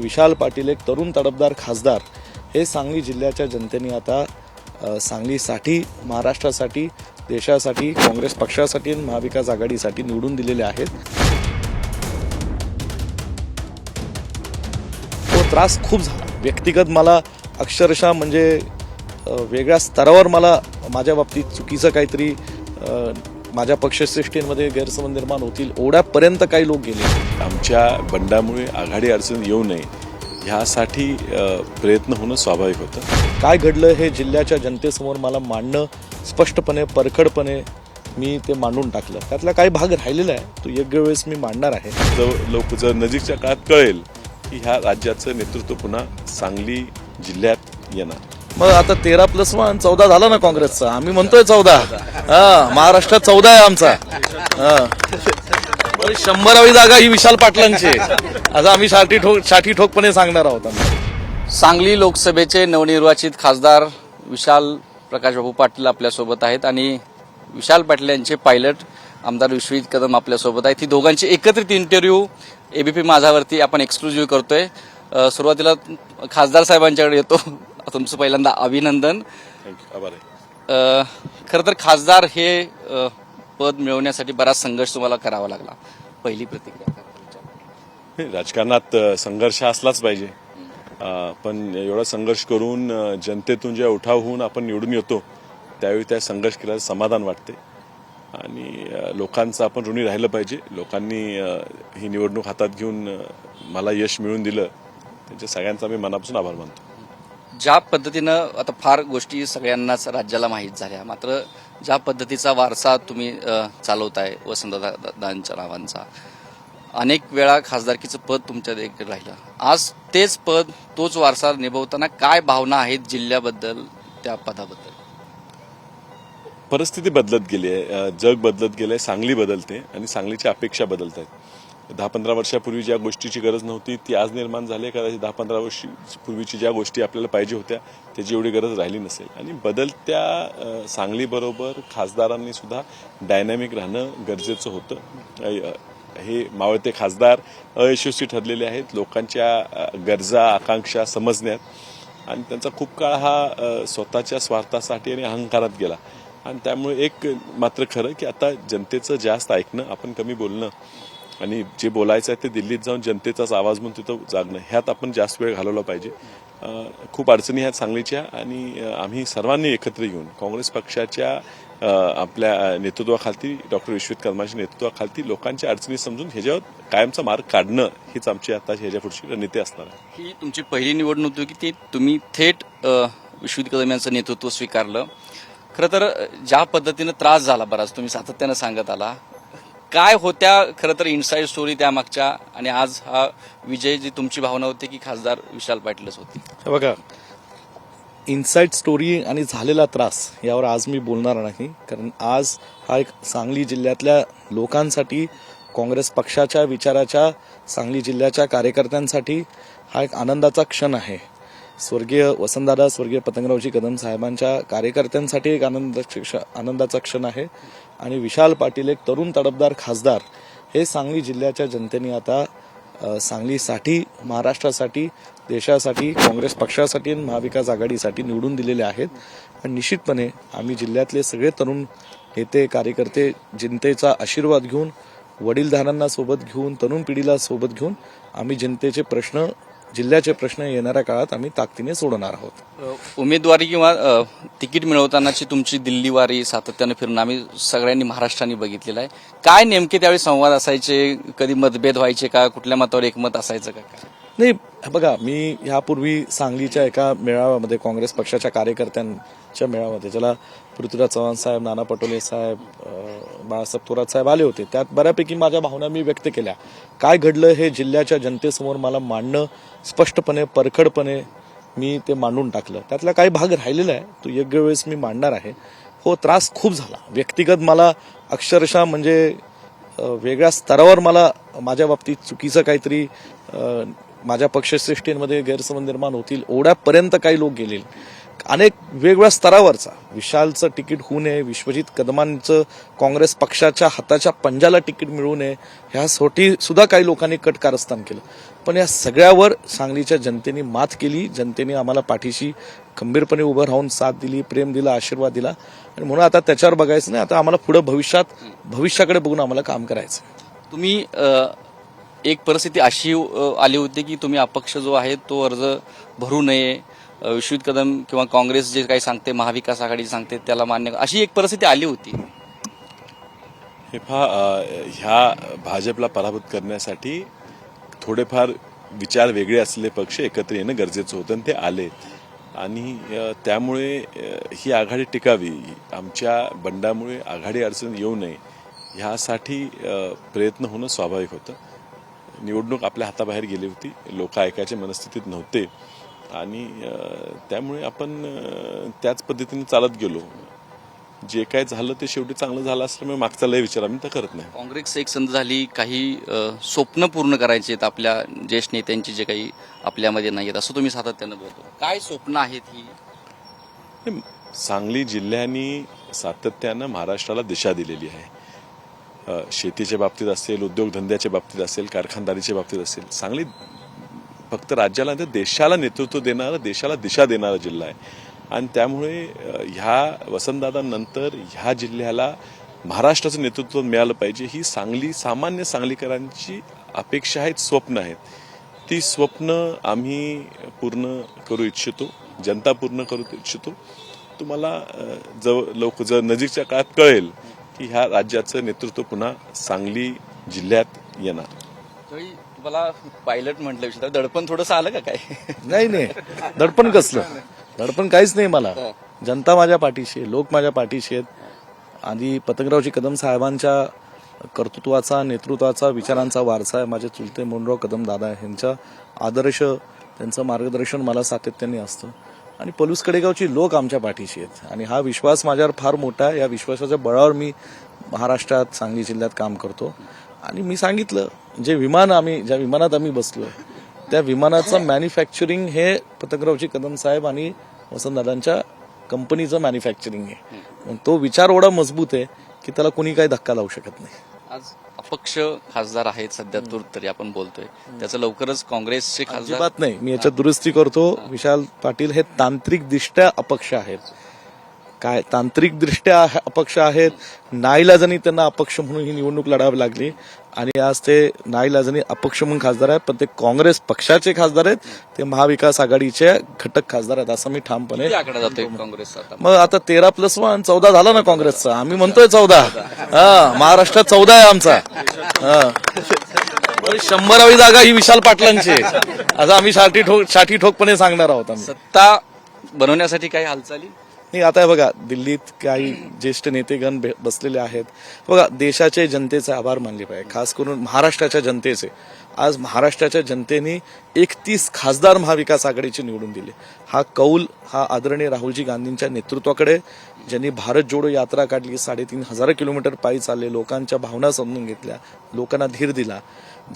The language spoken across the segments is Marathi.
विशाल पाटील एक तरुण तडफदार खासदार हे सांगली जिल्ह्याच्या जनतेने आता सांगलीसाठी महाराष्ट्रासाठी देशासाठी काँग्रेस पक्षासाठी आणि महाविकास आघाडीसाठी निवडून दिलेले आहेत. तो त्रास खूप झाला. व्यक्तिगत मला अक्षरशः म्हणजे वेगळ्या स्तरावर मला माझ्या बाबतीत चुकीचं काहीतरी माझ्या पक्षश्रेष्ठींमध्ये गैरसमज निर्माण होतील एवढ्यापर्यंत काही लोक गेले आमच्या बंडामुळे आघाडी अडचण येऊ नये ह्यासाठी प्रयत्न होणं स्वाभाविक होतं. काय घडलं हे जिल्ह्याच्या जनतेसमोर मला मांडणं स्पष्टपणे परखडपणे मी ते मांडून टाकलं. त्यातला काही भाग राहिलेला आहे तो योग्य वेळेस मी मांडणार आहे. जर लोक जर नजीकच्या काळात कळेल की ह्या राज्याचं नेतृत्व पुन्हा सांगली जिल्ह्यात येणार. मग आता तेरा प्लस वन चौदा झाला ना काँग्रेसचा. आम्ही म्हणतोय चौदा. हा महाराष्ट्रात चौदा आहे आमचा. हा. बरं, शंभरावी जागा ही विशाल पाटलांची. आहे. असं आम्ही साठी ठोकसाठी ठोकपणे सांगणार आहोत आम्ही. सांगली लोकसभेचे नवनिर्वाचित खासदार विशाल प्रकाशबाबू पाटील आपल्यासोबत आहेत आणि विशाल पाटील यांचे पायलट आमदार विश्वजित कदम आपल्यासोबत आहेत. ही दोघांची एकत्रित इंटरव्ह्यू एबीपी माझावरती आपण एक्सक्लुझिव्ह करतोय. सुरुवातीला खासदार साहेबांच्याकडे येतो. तुमचं पहिल्यांदा अभिनंदन. थँक्यू आभार आहे. खरं तर खासदार हे पद मिळवण्यासाठी बराच संघर्ष तुम्हाला करावा लागला. पहिली प्रतिक्रिया हे राजकारणात संघर्ष असलाच पाहिजे. पण एवढा संघर्ष करून जनतेतून जेव्हा उठाव होऊन आपण निवडून येतो त्यावेळी त्या संघर्ष केल्याचं समाधान वाटते. आणि लोकांचं आपण ऋणी राहिलं पाहिजे. लोकांनी ही निवडणूक हातात घेऊन मला यश मिळवून दिलं. त्यांच्या सगळ्यांचा मी मनापासून आभार मानतो. ज्या पद्धतीनं आता फार गोष्टी सगळ्यांनाच राज्याला माहीत झाल्या मात्र ज्या पद्धतीचा वारसा तुम्ही चालवताय वसंतदादांच्या नावांचा अनेक वेळा खासदारकीचं पद तुमच्या देखील राहिलं. आज तेच पद तोच वारसा निभवताना काय भावना आहेत जिल्ह्याबद्दल त्या पदाबद्दल? परिस्थिती बदलत गेली आहे. जग बदलत गेलंय सांगली बदलते आणि सांगलीच्या अपेक्षा बदलत आहेत दहा पंधरा वर्षापूर्वी ज्या गोष्टीची गरज नव्हती ती आज निर्माण झाली कदाचित दहा पंधरा वर्षी पूर्वीची ज्या गोष्टी आपल्याला पाहिजे होत्या त्याची एवढी गरज राहिली नसेल. आणि बदलत्या सांगलीबरोबर खासदारांनी सुद्धा डायनॅमिक राहणं गरजेचं होतं. हे मावळते खासदार अयशस्वी ठरलेले आहेत. लोकांच्या गरजा आकांक्षा समजण्यात. आणि त्यांचा खूप काळ हा स्वतःच्या स्वार्थासाठी आणि अहंकारात गेला. आणि त्यामुळे एक मात्र खरं की आता जनतेचं जास्त ऐकणं आपण कमी बोलणं आणि जे बोलायचं आहे ते दिल्लीत जाऊन जनतेचाच आवाज म्हणून तिथं जागणं ह्यात आपण जास्त वेळ घालवला पाहिजे. खूप अडचणी आहेत सांगलीच्या आणि आम्ही सर्वांनी एकत्र येऊन काँग्रेस पक्षाच्या आपल्या नेतृत्वाखालती डॉक्टर विश्वजित कदमाच्या नेतृत्वाखालती लोकांच्या अडचणी समजून ह्याच्यावर कायमचा मार्ग काढणं हीच आमची आता ह्याच्या पुढची रणनीती असणार आहे. ही तुमची पहिली निवडणूक होती की ती तुम्ही थेट अ, विश्वजित कदम यांचं नेतृत्व स्वीकारलं. खरं तर ज्या पद्धतीनं त्रास झाला बराच तुम्ही सातत्यानं सांगत आला काय होत्या खरं तर इनसाईड स्टोरी त्या मागच्या? आणि आज हा विजय जी तुमची भावना होती की खासदार विशाल पाटीलच होती. बघा इनसाईड स्टोरी आणि झालेला त्रास यावर आज मी बोलणार नाही. कारण आज हा एक सांगली जिल्ह्यातल्या लोकांसाठी काँग्रेस पक्षाच्या विचाराच्या सांगली जिल्ह्याच्या कार्यकर्त्यांसाठी हा एक आनंदाचा क्षण आहे. स्वर्गीय वसंतदादा स्वर्गीय पतंगरावजी कदम साहेबांच्या कार्यकर्त्यांसाठी एक आनंद आनंदाचा क्षण आहे. आणि विशाल पाटील एक तरुण तडफदार खासदार. हे सांगली जिल्ह्याच्या जनतेने आता सांगलीसाठी महाराष्ट्रासाठी देशासाठी काँग्रेस पक्षासाठी आणि महाविकास आघाडीसाठी निवडून दिलेले आहेत. आणि निश्चितपणे आम्ही जिल्ह्यातले सगळे तरुण नेते कार्यकर्ते जनतेचा आशीर्वाद घेऊन वडीलधारांना सोबत घेऊन तरुण पिढीला सोबत घेऊन आम्ही जनतेचे प्रश्न जिल्ह्याचे प्रश्न येणाऱ्या काळात आम्ही ताकदीने सोडवणार आहोत. उमेदवारी किंवा तिकीट मिळवतानाची तुमची दिल्लीवारी सातत्यानं फिरणं आम्ही सगळ्यांनी महाराष्ट्राने बघितलेलं आहे. काय नेमके त्यावेळी संवाद असायचे? कधी मतभेद व्हायचे का? कुठल्या मतावर एकमत असायचं का? नाही बघा मी यापूर्वी सांगलीच्या एका मेळाव्यामध्ये काँग्रेस पक्षाच्या कार्यकर्त्यांच्या मेळाव्यामध्ये ज्याला पृथ्वीराज चव्हाण साहेब नाना पटोले साहेब बाळासाहेब थोरात साहेब आले होते. त्यात बऱ्यापैकी माझ्या भावना मी व्यक्त केल्या. काय घडलं हे जिल्ह्याच्या जनतेसमोर मला मांडणं स्पष्टपणे परखडपणे मी ते मांडून टाकलं. त्यातला काही भाग राहिलेला आहे तो योग्य वेळेस मी मांडणार आहे. हो त्रास खूप झाला. व्यक्तिगत मला अक्षरशः म्हणजे वेगळ्या स्तरावर मला माझ्या बाबतीत चुकीचं काहीतरी माझ्या पक्षश्रेष्ठींमध्ये गैरसमज निर्माण होतील एवढ्यापर्यंत काही लोक गेले अनेक वेगवेगळ्या स्तरावरचा. विशालचं तिकीट होऊ नये विश्वजित कदमांचं काँग्रेस पक्षाच्या हाताच्या पंजाला तिकीट मिळू नये ह्यासाठी सुद्धा काही लोकांनी कट कारस्थान केलं. पण या सगळ्यावर सांगलीच्या जनतेने मात केली. जनतेने आम्हाला पाठीशी खंबीरपणे उभं राहून साथ दिली प्रेम दिला आशीर्वाद दिला. आणि म्हणून आता त्याच्यावर बघायचं नाही. आता आम्हाला पुढे भविष्यात भविष्याकडे बघून आम्हाला काम करायचं तुम्ही एक परिस्थिती अशी आली होती की तुम्ही अपक्ष जो आहे तो अर्ज भरू नये विश्वजित कदम किंवा काँग्रेस जे काही सांगते महाविकास आघाडी सांगते त्याला मान्य अशी एक परिस्थिती आली होती. हे पहा ह्या भाजपला पराभूत करण्यासाठी थोडेफार विचार वेगळे असलेले पक्ष एकत्र येणं गरजेचं होतं आणि ते आले. आणि त्यामुळे ही आघाडी टिकावी आमच्या बंडामुळे आघाडी अडचण येऊ नये ह्यासाठी प्रयत्न होणं स्वाभाविक होतं. निवडणूक आपल्या हाताबाहेर गेली होती लोक ऐकायच्या मनस्थितीत नव्हते. आणि त्यामुळे आपण त्याच पद्धतीने चालत गेलो. जे काय झालं ते शेवटी चांगलं झालं असल्यामुळे मागचा लय विचार आम्ही तर करत नाही. काँग्रेस एक संध झाली काही स्वप्न पूर्ण करायचे आहेत आपल्या ज्येष्ठ नेत्यांची जे काही आपल्यामध्ये नाही आहेत असं तुम्ही सातत्यानं बोलतो. काय स्वप्न आहेत ही? सांगली जिल्ह्यानी सातत्यानं महाराष्ट्राला दिशा दिलेली आहे. शेतीच्या बाबतीत असेल उद्योगधंद्याच्या बाबतीत असेल कारखानदारीच्या बाबतीत असेल सांगली फक्त राज्याला नाही तर देशाला नेतृत्व देणारा देशाला दिशा देणारा जिल्हा आहे. आणि त्यामुळे ह्या वसंतदादांनंतर ह्या जिल्ह्याला महाराष्ट्राचं नेतृत्व मिळालं पाहिजे. ही सांगली सामान्य सांगलीकरांची अपेक्षा आहेत स्वप्न आहेत. ती स्वप्न आम्ही पूर्ण करू इच्छितो जनता पूर्ण करू इच्छितो. तुम्हाला जव जवळ लोक जर नजीकच्या काळात कळेल की ह्या राज्याचं नेतृत्व पुन्हा सांगली जिल्ह्यात येणार. तुम्हाला पायलट म्हटलं विषय. दडपण थोडंसं आलं का काय? नाही नाही. दडपण कसलं? दडपण काहीच नाही मला. जनता माझ्या पाठीशी आहे लोक माझ्या पाठीशी आहेत. आणि पतंगरावजी कदम साहेबांच्या कर्तृत्वाचा नेतृत्वाचा विचारांचा वारसा आहे. माझे चुलते मोहनराव कदम दादा यांच्या आदर्श त्यांचं मार्गदर्शन मला सातत्याने असतं. आणि पलूस कडेगावची लोक आमच्या पाठीशी आहेत. आणि हा विश्वास माझ्यावर फार मोठा आहे. या विश्वासाच्या बळावर मी महाराष्ट्रात सांगली जिल्ह्यात काम करतो. आणि मी सांगितलं जे विमान आम्ही ज्या विमानात आम्ही बसलो त्या विमानाचं मॅन्युफॅक्चरिंग हे पतंगरावजी कदम साहेब आणि वसंतदादांच्या कंपनीचं मॅन्युफॅक्चरिंग आहे. तो विचार एवढा मजबूत आहे की त्याला कोणी काही धक्का लावू शकत नाही. आज अपक्ष खासदार आहेत सध्या दूर तरी आपण बोलतोय. त्याचं लवकरच काँग्रेसचे खासदार नाही. मी याच्यात दुरुस्ती करतो. विशाल पाटील हे तांत्रिकदृष्ट्या अपक्ष आहेत. काय तांत्रिकदृष्ट्या अपक्ष आहेत? नाईलाजानी त्यांना अपक्ष म्हणून ही निवडणूक लढावी लागली. आणि आज ते नाईलाजानी अपक्ष म्हणून खासदार आहेत पण ते काँग्रेस पक्षाचे खासदार आहेत. ते महाविकास आघाडीचे घटक खासदार आहेत असं मी ठामपणे मग आता तेरा प्लस वन चौदा झाला ना काँग्रेसचा. आम्ही म्हणतोय चौदा. हा महाराष्ट्रात चौदा आहे आमचा. हा. शंभरावी जागा ही विशाल पाटलांची. असं आम्ही साठी ठोकसाठी ठोकपणे सांगणार आहोत आम्ही. सत्ता बनवण्यासाठी काही हालचाली? नाही आता बघा दिल्लीत काही ज्येष्ठ नेतेगण बसलेले आहेत. बघा देशाचे जनतेचे आभार मानले पाहिजे. खास करून महाराष्ट्राच्या जनतेचे. आज महाराष्ट्राच्या जनतेने एकतीस खासदार महाविकास आघाडीचे निवडून दिले. हा कौल हा आदरणीय राहुलजी गांधींच्या नेतृत्वाकडे ज्यांनी भारत जोडो यात्रा काढली साडेतीन हजार किलोमीटर पायी चालले लोकांच्या भावना समजून घेतल्या लोकांना धीर दिला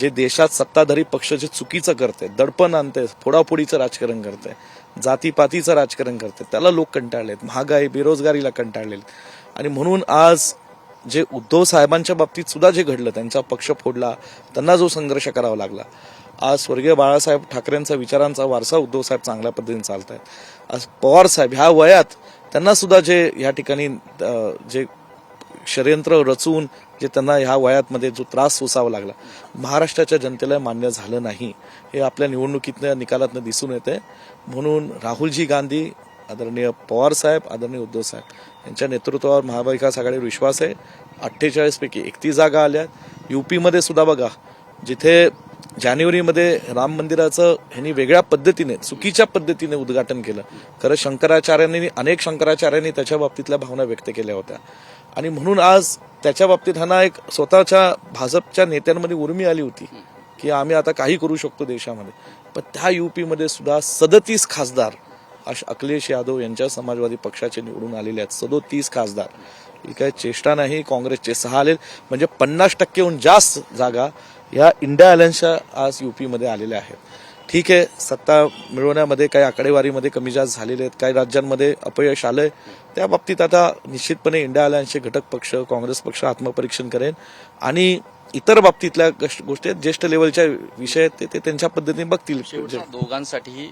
जे देशात सत्ताधारी पक्ष जे चुकीचं करते दडपण आणते फोडाफोडीचं राजकारण करते जातीपातीचं राजकारण करतात. त्याला लोक कंटाळलेत. महागाई बेरोजगारीला कंटाळलेत. आणि म्हणून आज जे उद्धव साहेबांच्या बाबतीत सुद्धा जे घडलं त्यांचा पक्ष फोडला त्यांना जो संघर्ष करावा लागला. आज स्वर्गीय बाळासाहेब ठाकरेंचा विचारांचा वारसा उद्धव साहेब चांगल्या पद्धतीने चालत आहेत आज पवार साहेब ह्या वयात त्यांना सुद्धा जे या ठिकाणी जे षडयंत्र रचून जे त्यांना ह्या वयातमध्ये जो त्रास सोसावा लागला महाराष्ट्राच्या जनतेला मान्य झालं नाही. हे आपल्या निवडणुकीतनं निकालातनं दिसून येते म्हणून राहुलजी गांधी आदरणीय पवार साहेब आदरणीय उद्धव साहेब यांच्या नेतृत्वावर महाविकास आघाडीवर विश्वास आहे. अठ्ठेचाळीसपैकी एकतीस जागा आल्या युपीमध्ये सुद्धा बघा जिथे जानेवारीमध्ये राम मंदिराचं ह्यांनी वेगळ्या पद्धतीने चुकीच्या पद्धतीने उद्घाटन केलं. खरं शंकराचार्यांनी अनेक शंकराचार्यांनी त्याच्या बाबतीतल्या भावना व्यक्त केल्या होत्या. आणि म्हणून आज त्याच्या बाबतीत ह्यांना एक स्वतःच्या भाजपच्या नेत्यांमध्ये उर्मी आली होती की आम्ही आता काही करू शकतो देशामध्ये. पण त्या युपीमध्ये सुद्धा सदतीस खासदार अश अखिलेश यादव यांच्या समाजवादी पक्षाचे निवडून आलेले आहेत. सदोतीस खासदार. ही काय चेष्टा नाही काँग्रेसचे सहा आले म्हणजे पन्नास टक्केहून जास्त जागा या इंडिया अलायन्सच्या आज युपीमध्ये आलेल्या आहेत. ठीक आहे सत्ता मिळवण्यामध्ये काही आकडेवारीमध्ये कमी जास्त झालेले आहेत. काही राज्यांमध्ये अपयश आलंय. त्या बाबतीत आता निश्चितपणे इंडिया अलायन्सचे घटक पक्ष काँग्रेस पक्ष आत्मपरीक्षण करेन. आणि इतर बाबतीतल्या गोष्टी आहेत. ज्येष्ठ लेवलच्या विषय ते- ते त्यांच्या पद्धतीने बघतील. शेवटच्या दोघांसाठीही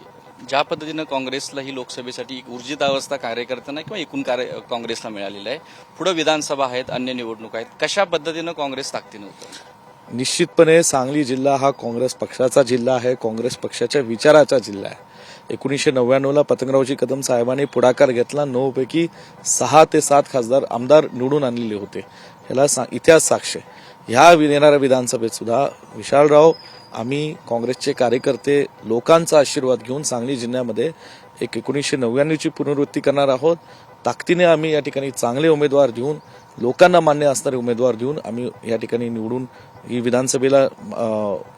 ज्या पद्धतीनं काँग्रेसला ही लोकसभेसाठी एक ऊर्जित अवस्था कार्यकर्त्यांना किंवा एकूण कार्य काँग्रेसला मिळालेलं आहे पुढे विधानसभा आहेत अन्य निवडणूक आहेत कशा पद्धतीनं काँग्रेस ताकदीनं होतं? निश्चितपणे सांगली जिल्हा हा काँग्रेस पक्षाचा जिल्हा आहे काँग्रेस पक्षाच्या विचाराचा जिल्हा आहे. एकोणीसशे नव्याण्णवला पतंगरावजी कदम साहेबांनी पुढाकार घेतला. नऊपैकी सहा ते सात खासदार आमदार निवडून आणलेले होते. ह्याला सा- इतिहास साक्ष ह्या येणाऱ्या विधानसभेत सुद्धा विशालराव आम्ही काँग्रेसचे कार्यकर्ते लोकांचा आशीर्वाद घेऊन सांगली जिल्ह्यामध्ये एक एकोणीसशे नव्याण्णवची पुनरावृत्ती करणार आहोत. ताकदीने आम्ही या ठिकाणी चांगले उमेदवार देऊन लोकांना मान्य असणारे उमेदवार देऊन आम्ही या ठिकाणी निवडून ही विधानसभेला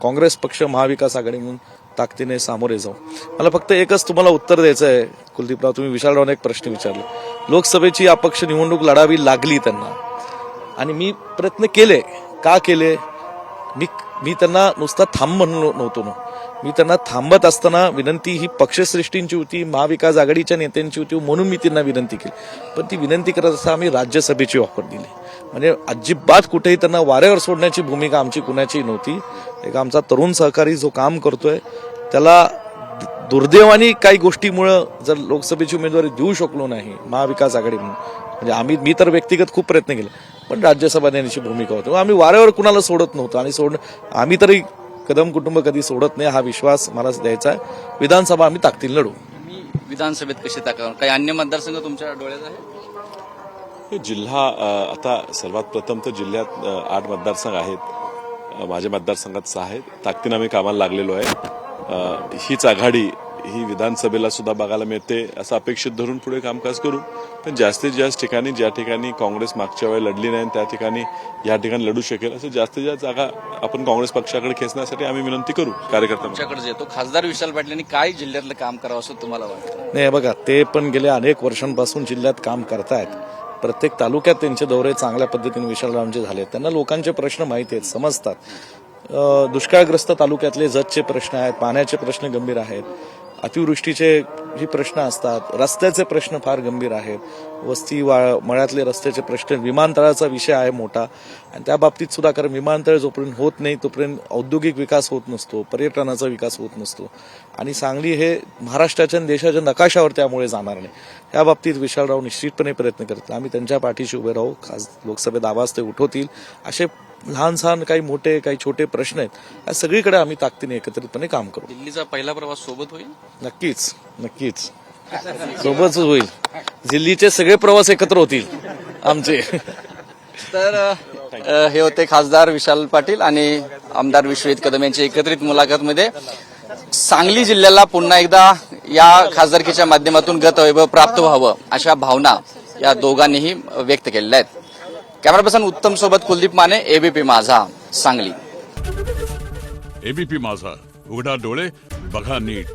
काँग्रेस पक्ष महाविकास आघाडी म्हणून ताकदीने सामोरे जाऊ. मला फक्त एकच तुम्हाला उत्तर द्यायचं आहे कुलदीपराव तुम्ही विशालरावने एक प्रश्न विचारले. लोकसभेची अपक्ष निवडणूक लढावी लागली त्यांना. आणि मी प्रयत्न केले. का केले? मी मी त्यांना नुसता थांब म्हणलो नव्हतो ना. मी त्यांना थांबत असताना विनंती ही पक्षश्रेष्ठींची होती महाविकास आघाडीच्या नेत्यांची होती म्हणून मी त्यांना विनंती केली. पण ती विनंती करत असताना आम्ही राज्यसभेची ऑफर दिली. म्हणजे अजिबात कुठेही त्यांना वाऱ्यावर सोडण्याची भूमिका आमची कुणाची नव्हती. एक आमचा तरुण सहकारी जो काम करतोय त्याला दुर्दैवानी दुर्दैवाने काही गोष्टीमुळं जर लोकसभेची उमेदवारी देऊ शकलो नाही महाविकास आघाडी म्हणून म्हणजे आम्ही मी तर व्यक्तिगत खूप प्रयत्न केले पण राज्यसभा देण्याची भूमिका होती. आम्ही वाऱ्यावर कुणाला सोडत नव्हतो आणि सोड आम्ही तरी कदम कुटुंब कधी सोडत नाही हा विश्वास मला द्यायचा आहे. विधानसभा आम्ही ताकदीने लढू. मी विधानसभेत कशी ताकद काही अन्य मतदारसंघ तुमच्या डोळ्यात आहे? हे जिल्हा आता सर्वात प्रथम तर जिल्ह्यात आठ मतदारसंघ आहेत. माझ्या मतदारसंघात सहा आहेत. ताकदीनं आम्ही कामाला लागलेलो आहे. हीच आघाडी ही विधानसभेला सुद्धा बघायला मिळते. असं अपेक्षित धरून पुढे कामकाज करू. पण जास्तीत जास्त ठिकाणी ज्या ठिकाणी काँग्रेस मागच्या वेळी लढली नाही त्या ठिकाणी या ठिकाणी लढू शकेल असं जास्तीत जास्त जागा आपण काँग्रेस पक्षाकडे खेचण्यासाठी आम्ही विनंती करू कार्यकर्त्यांना. तुमच्याकडे येतो. खासदार विशाल पाटील यांनी काय जिल्ह्यातलं काम करावं असं तुम्हाला वाटतं? नाही बघा ते पण गेल्या अनेक वर्षांपासून जिल्ह्यात काम करतायत. प्रत्येक तालुक्यात त्यांचे दौरे चांगल्या पद्धतीने विशालरावचे झाले त्यांना लोकांचे प्रश्न माहिती आहेत समजतात. दुष्काळग्रस्त तालुक्यातले जतचे प्रश्न आहेत पाण्याचे प्रश्न गंभीर आहेत. अतिवृष्टीचे जे प्रश्न असतात रस्त्याचे प्रश्न फार गंभीर आहेत. वस्ती वा मळ्यातले रस्त्याचे प्रश्न विमानतळाचा विषय आहे मोठा. आणि त्या बाबतीत सुद्धा कारण विमानतळ जोपर्यंत होत नाही तोपर्यंत औद्योगिक विकास होत नसतो पर्यटनाचा विकास होत नसतो. आणि सांगली हे महाराष्ट्राच्या आणि देशाच्या नकाशावर त्यामुळे जाणार नाही. या बाबतीत विशालराव निश्चितपणे प्रयत्न करतील. आम्ही त्यांच्या पाठीशी उभे राहू. खास लोकसभेत आवाज ते उठवतील. असे लहान सहान काही मोठे काही छोटे प्रश्न आहेत. या सगळीकडे आम्ही ताकदीने एकत्रितपणे काम करू. दिल्लीचा पहिला प्रवास सोबत होईल? नक्कीच. नक्कीच. सोबतच होईल. दिल्लीचे सगळे प्रवास एकत्र होतील. आमचे. तर अ, हे होते खासदार विशाल पाटील आणि आमदार विश्वजित कदम यांची एकत्रित मुलाखतमध्ये. सांगली जिल्ह्याला पुन्हा एकदा या खासदारकीच्या माध्यमातून गतवैभव प्राप्त व्हावं अशा भावना या दोघांनीही व्यक्त केलेल्या आहेत. कॅमेरा पर्सन उत्तम सोबत कुलदीप माने एबीपी माझा सांगली. एबीपी माझा. उघडा डोळे बघा नीट.